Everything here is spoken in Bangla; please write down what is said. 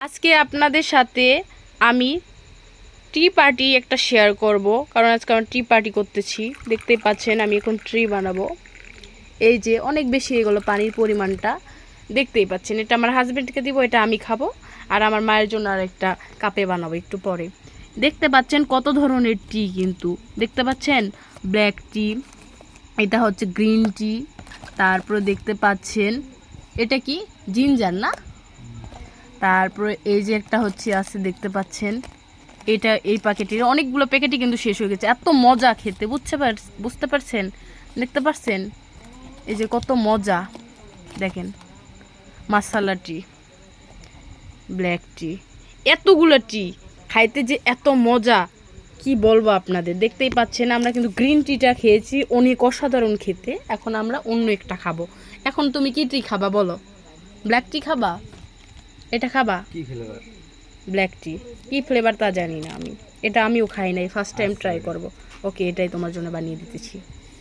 আজকে আপনাদের সাথে আমি টি পার্টি একটা শেয়ার করব। কারণ আজকে আমি টি পার্টি করতেছি। দেখতেই পাচ্ছেন, আমি এখন ট্রি বানাবো। এই যে অনেক বেশি এগুলো পানির পরিমাণটা। দেখতেই পাচ্ছেন, এটা আমার হাজব্যান্ডকে দিব, এটা আমি খাব। আর আমার মায়ের জন্য আর একটা কাপে বানাবো একটু পরে। দেখতে পাচ্ছেন কত ধরনের টি কিন্তু। দেখতে পাচ্ছেন ব্ল্যাক টি এটা হচ্ছে গ্রিন টি তারপরে দেখতে পাচ্ছেন, এটা কি? জিঞ্জার না? তারপরে এই যে একটা হচ্ছে আছে, দেখতে পাচ্ছেন। এটা এই প্যাকেটের অনেকগুলো প্যাকেটই কিন্তু শেষ হয়ে গেছে। এত মজা খেতে বুঝতে পার, বুঝতে পারছেন? দেখতে পারছেন? এই যে কত মজা। দেখেন মাসালা টি, ব্ল্যাক টি, এতগুলো টি, খাইতে যে এত মজা, কি বলব আপনাদের? দেখতেই পাচ্ছেন, আমরা কিন্তু গ্রিন টিটা খেয়েছি, অনেক অসাধারণ খেতে। এখন আমরা অন্য একটা খাব। এখন তুমি কি টি খাবা বলো? ব্ল্যাক টি খাবা? এটা খাবা? কি ফ্লেভার ব্ল্যাক টি কী ফ্লেভার তা জানি না আমি। এটা আমিও খাই নাই ফার্স্ট টাইম ট্রাই করব। ওকে এটাই তোমার জন্য বানিয়ে দিতেছি।